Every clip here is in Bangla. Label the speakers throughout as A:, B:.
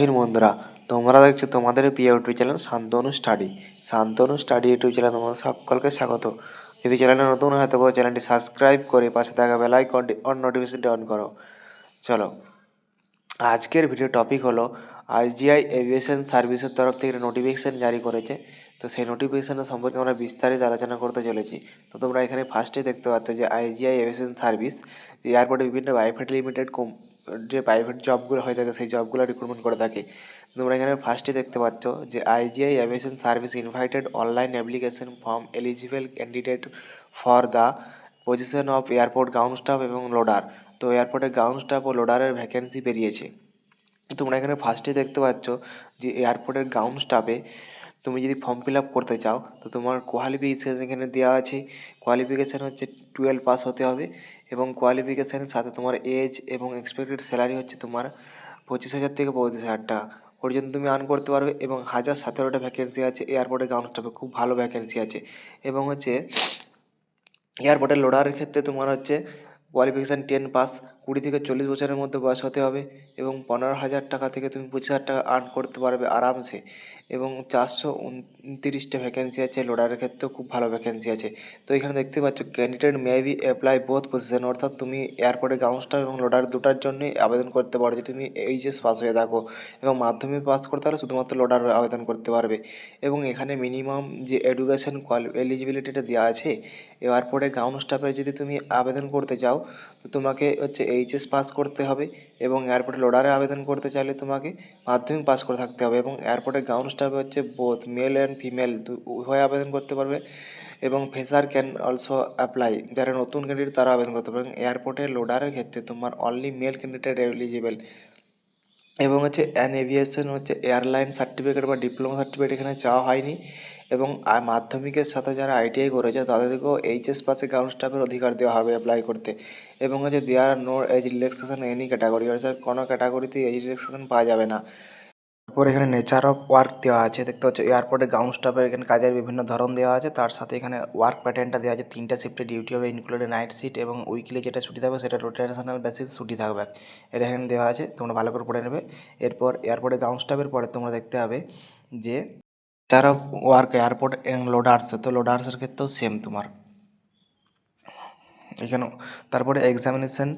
A: হিন্দ বন্ধুরা তোমরা দেখছ তোমাদের প্রিয় YouTube channel Shantanu study. Shantanu study YouTube channel তোমাদের সকলকে স্বাগত। যদি চ্যানেলে নতুন হয়, তবে চ্যানেলটি সাবস্ক্রাইব করে পাশে থাকা বেল আইকনটি অন নোটিফিকেশনটি অন করো। চলো, আজকের ভিডিও টপিক হলো আইজিআই এভিয়েশন সার্ভিসের তরফ থেকে নোটিফিকেশন জারি করেছে। তো সেই নোটিফিকেশনের সম্পর্কে আমরা বিস্তারিত আলোচনা করতে চলেছি। তো তোমরা এখানে ফার্স্টে দেখতে পাচ্ছ যে আইজিআই এভিয়েশন সার্ভিস, এয়ারপোর্টে বিভিন্ন প্রাইভেট লিমিটেড যে প্রাইভেট জবগুলো হয়ে থাকে, সেই জবগুলো রিক্রুটমেন্ট করে থাকে। তোমরা এখানে ফার্স্টে দেখতে পাচ্ছ যে IGI aviation service invited online application form eligible candidate for the position of airport ground staff এবং লোডার তো এয়ারপোর্টের গ্রাউন্ড স্টাফ ও লোডারের ভ্যাকেন্সি বেরিয়েছে তোমরা এখানে ফার্স্টে দেখতে পাচ্ছ যে এয়ারপোর্টের গ্রাউন্ড স্টাফে তুমি যদি ফর্ম ফিল আপ করতে চাও, তো তোমার কোয়ালিফিকেশান এখানে দেওয়া আছে। কোয়ালিফিকেশান হচ্ছে টুয়েলভ পাস হতে হবে এবং কোয়ালিফিকেশানের সাথে তোমার এজ এবং এক্সপেক্টেড স্যালারি হচ্ছে তোমার পঁচিশ হাজার থেকে পঁয়ত্রিশ হাজার টাকা। পর্যন্ত তুমি আর্ন করতে পারবে এবং হাজার সতেরোটা ভ্যাকেন্সি আছে এয়ারপোর্টে গ্রাউন্ড স্টাফে খুব ভালো ভ্যাকেন্সি আছে। এবং হচ্ছে এয়ারপোর্টের লোডারের ক্ষেত্রে তোমার হচ্ছে কোয়ালিফিকেশান টেন পাস কুড়ি থেকে চল্লিশ বছরের মধ্যে বয়স হতে হবে এবং পনেরো হাজার টাকা থেকে তুমি পঁচিশ হাজার টাকা আর্ন করতে পারবে আরামসে। এবং চারশো উনতিরিশটা ভ্যাকেন্সি আছে লোডারের ক্ষেত্রেও খুব ভালো ভ্যাকেন্সি আছে। তো এখানে দেখতে পাচ্ছ candidate may be apply both position অর্থাৎ তুমি এয়ারপোর্টে স্টাফ এবং লোডার দুটার জন্যই আবেদন করতে পারো যে তুমি এইচএস পাস হয়ে থাকো। এবং মাধ্যমিক পাস করতে হলে শুধুমাত্র লোডার আবেদন করতে পারবে। এবং এখানে মিনিমাম যে এডুকেশন কোয়ালি এলিজিবিলিটিটা দেওয়া আছে এয়ারপোর্টে গ্রাউন্ড স্টাফের যদি তুমি আবেদন করতে চাও, তো তোমাকে হচ্ছে এইচএস পাস করতে হবে এবং এয়ারপোর্টে লোডারে আবেদন করতে চাইলে তোমাকে মাধ্যমিক পাস করে থাকতে হবে এবং এয়ারপোর্টে গ্রাউন্ড স্টাফে হচ্ছে বোথ মেল অ্যান্ড ফিমেল উভয় আবেদন করতে পারবে এবং ফ্রেশার ক্যান অলসো অ্যাপ্লাই যারা নতুন ক্যান্ডিডেট তারা আবেদন করতে পারবে লোডার লোডারের ক্ষেত্রে তোমার অনলি মেল ক্যান্ডিডেট এলিজিবল এবং হচ্ছে অ্যান এভিয়েশন হচ্ছে এয়ারলাইন সার্টিফিকেট বা ডিপ্লোমা সার্টিফিকেট এখানে চাওয়া হয়নি। এবং মাধ্যমিকের সাথে যারা আইটিআই করেছে, তাদেরকেও এইচএস পাসে গ্রাউন্ড স্টাফের অধিকার দেওয়া হবে অ্যাপ্লাই করতে। এবং হচ্ছে দেওয়ার no age relaxation any category অর্থাৎ কোনো ক্যাটাগরিতে এজ রিল্যাক্সেশন পাওয়া যাবে না। তারপর এখানে নেচার অফ ওয়ার্ক দেওয়া আছে, দেখতে পাচ্ছ এয়ারপোর্টে গ্রাউন্ড স্টাফের এখানে কাজের বিভিন্ন ধরন দেওয়া আছে, তার সাথে এখানে ওয়ার্ক প্যাটার্নটা দেওয়া আছে, তিনটা শিফটে ডিউটি হবে ইনক্লুডে নাইট শিফট এবং উইকলি যেটা ছুটি থাকবে, সেটা রোটেশনাল বেসিস ছুটি থাকবে। এটা এখানে দেওয়া আছে, তোমরা ভালো করে পড়ে নেবে। এরপর এয়ারপোর্টে গ্রাউন্ড স্টাফের পরে তোমরা দেখতে হবে যে অফ ওয়ার্ক এয়ারপোর্ট লোডার্স তো লোডার্সের ক্ষেত্রেও সেম তোমার। এখানে তারপরে এক্সামিনেশান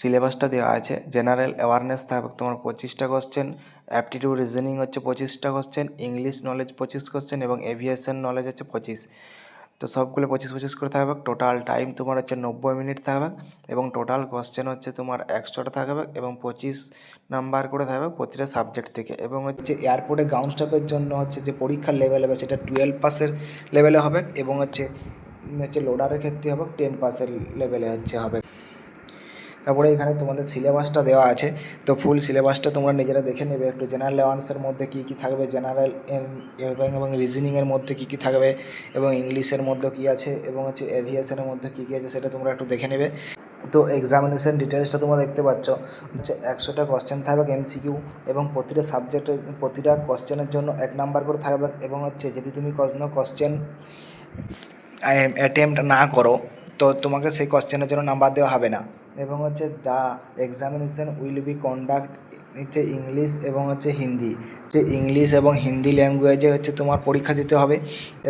A: সিলেবাসটা দেওয়া আছে। জেনারেল অ্যাওয়ারনেস থাকবে তোমার পঁচিশটা কোশ্চেন অ্যাপটিটিউড রিজনিং হচ্ছে পঁচিশটা কোশ্চেন ইংলিশ নলেজ পঁচিশ কোশ্চেন এবং এভিয়েশন নলেজ হচ্ছে পঁচিশ। তো সবগুলো পঁচিশ পঁচিশ করে থাকবে। টোটাল টাইম তোমার হচ্ছে নব্বই মিনিট থাকবে এবং টোটাল কোশ্চেন হচ্ছে তোমার একশোটা থাকবে এবং পঁচিশ নাম্বার করে থাকবে প্রতিটা সাবজেক্ট থেকে। এবং হচ্ছে এয়ারপোর্টে গাউন স্টাফের জন্য হচ্ছে যে পরীক্ষার লেভেল হবে সেটা টুয়েলভ পাসের লেভেলে হবে এবং হচ্ছে হচ্ছে লোডারের ক্ষেত্রে হবে টেন পাসের লেভেলে হচ্ছে হবে। তারপরে এখানে তোমাদের সিলেবাসটা দেওয়া আছে। তো ফুল সিলেবাসটা তোমরা নিজেরা দেখে নেবে। একটু জেনারেল অ্যাওয়ান্সের মধ্যে কী কী থাকবে জেনারেল এবং এবং রিজনিংয়ের মধ্যে কী কী থাকবে এবং ইংলিশের মধ্যে কী আছে এবং হচ্ছে এভিয়েশনের মধ্যে কী কী আছে সেটা তোমরা একটু দেখে নেবে। তো এক্সামিনেশন ডিটেলসটা তোমরা দেখতে পাচ্ছ। হচ্ছে একশোটা কোশ্চেন থাকবে এমসিকিউ এবং প্রতিটা সাবজেক্টের প্রতিটা কোশ্চেনের জন্য এক নাম্বার করে থাকবে এবং হচ্ছে যদি তুমি কোনো কোশ্চেন অ্যাটেম্প্ট না করো, তো তোমাকে সেই কোশ্চেনের জন্য নাম্বার দেওয়া হবে না। এবং হচ্ছে the examination will be conduct হচ্ছে ইংলিশ এবং হচ্ছে হিন্দি। যে ইংলিশ এবং হিন্দি ল্যাঙ্গুয়েজে হচ্ছে তোমার পরীক্ষা দিতে হবে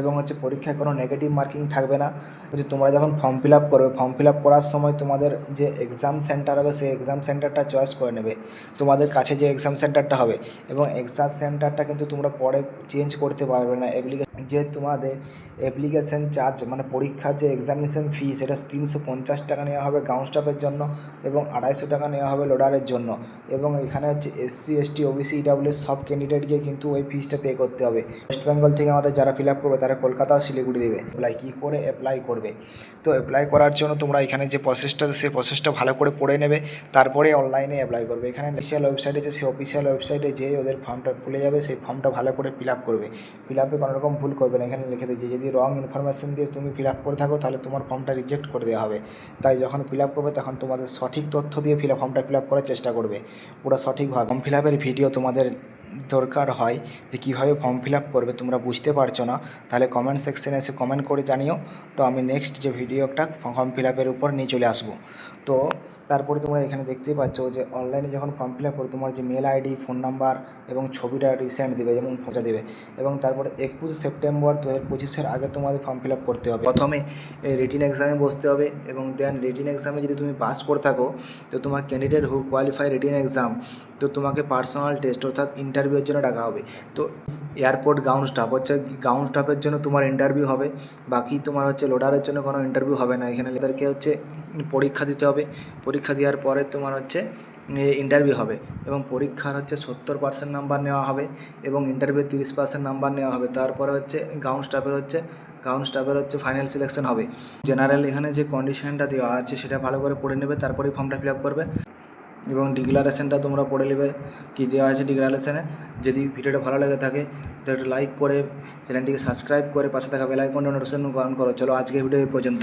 A: এবং হচ্ছে পরীক্ষায় কোনো নেগেটিভ মার্কিং থাকবে না। হচ্ছে তোমরা যখন ফর্ম ফিল আপ করবে ফর্ম ফিল আপ করার সময় তোমাদের যে এক্সাম সেন্টার হবে, সেই এক্সাম সেন্টারটা চয়েস করে নেবে। তোমাদের কাছে যে এক্সাম সেন্টারটা হবে এবং এক্সাম সেন্টারটা কিন্তু তোমরা পরে চেঞ্জ করতে পারবে না। অ্যাপ্লিকেশন যে তোমাদের অ্যাপ্লিকেশন চার্জ মানে পরীক্ষার যে এক্সামিনেশন ফি সেটা তিনশো পঞ্চাশ টাকা নেওয়া হবে গ্রাউন্ড স্টাফের জন্য এবং আড়াইশো টাকা নেওয়া হবে লোডারের জন্য। এবং এখানে হচ্ছে এসসি, এসটি, ওবিসি ইডাব্লিউ সব ক্যান্ডিডেটকে কিন্তু ওই ফিসটা পে করতে হবে। ওয়েস্ট বেঙ্গল থেকে আমাদের যারা ফিল আপ করবে, তারা কলকাতা, শিলিগুড়ি দেবে। অ্যাপ্লাই কী করে? অ্যাপ্লাই করবে। তো অ্যাপ্লাই করার জন্য তোমরা এখানে যে প্রসেসটা সেই প্রসেসটা ভালো করে পড়ে নেবে। তারপরে অনলাইনে অ্যাপ্লাই করবে। এখানে অফিসিয়াল ওয়েবসাইটে যে সেই অফিসিয়াল ওয়েবসাইটে যেয়ে ওদের ফর্মটা খুলে যাবে, সেই ফর্মটা ভালো করে ফিল আপ করবে। ফিল আপে কোনো রকম ভুল করবে না। এখানে লিখে দিয়েছে, যদি রং ইনফরমেশন দিয়ে তুমি ফিল আপ করে থাকো, তাহলে তোমার ফর্মটা রিজেক্ট করে দেওয়া হবে। তাই যখন ফিল আপ করবে, তখন তোমাদের সঠিক তথ্য দিয়ে ফিল ফর্মটা ফিল আপ করার চেষ্টা করবে। পুরো সঠিকভাবে ফর্ম ফিল আপের ভিডিও তোমাদের দরকার হয় যে কীভাবে ফর্ম ফিল আপ করবে তোমরা বুঝতে পারছ না, তাহলে কমেন্ট সেকশানে এসে কমেন্ট করে জানিও। তো আমি নেক্সট যে ভিডিওটা ফর্ম ফিল আপের উপর নিয়ে চলে আসব। তো
B: তারপরে তোমরা এখানে দেখতেই পাচ্ছ যে অনলাইনে যখন ফর্ম ফিল আপ করো, তোমার যে মেল আইডি ফোন নাম্বার এবং ছবিটা রিসেন্ট দেবে যেমন ফটো দেবে এবং তারপরে একুশ সেপ্টেম্বর দু হাজার পঁচিশের আগে তোমাদের ফর্ম ফিল আপ করতে হবে। প্রথমে রিটিন এক্সামে বসতে হবে এবং দেন রিটিন এক্সামে যদি তুমি পাস করে থাকো, তো তোমার candidate who qualify written exam তো তোমাকে পার্সোনাল টেস্ট অর্থাৎ ইন্টারভিউয়ের জন্য ডাকা হবে। তো এয়ারপোর্ট গ্রাউন্ড স্টাফ হচ্ছে গ্রাউন্ড স্টাফের জন্য তোমার ইন্টারভিউ হবে, বাকি তোমার হচ্ছে লোডারের জন্য কোনো ইন্টারভিউ হবে না। এখানে তাদেরকে হচ্ছে পরীক্ষা দিতে হবে। পরীক্ষা দেওয়ার পরে তোমার হচ্ছে ইন্টারভিউ হবে এবং পরীক্ষার হচ্ছে সত্তর পার্সেন্ট নাম্বার নেওয়া হবে এবং ইন্টারভিউ তিরিশ পার্সেন্ট নাম্বার নেওয়া হবে। তারপরে হচ্ছে গ্রাউন্ড স্টাফের হচ্ছে গ্রাউন্ড স্টাফের হচ্ছে ফাইনাল সিলেকশন হবে। জেনারেল এখানে যে কন্ডিশনটা দেওয়া আছে সেটা ভালো করে পড়ে নেবে, তারপরেই ফর্মটা ফিল আপ করবে এবং ডিক্লারেশনটা তোমরা পড়ে নেবে কী দেওয়া আছে ডিক্লারেশনে যদি ভিডিওটা ভালো লেগে থাকে তো একটা লাইক করে চ্যানেলটিকে সাবস্ক্রাইব করে পাশে থাকা বেল আইকনটা নোটিফিকেশন অন করো। চলো আজকের ভিডিও পর্যন্ত।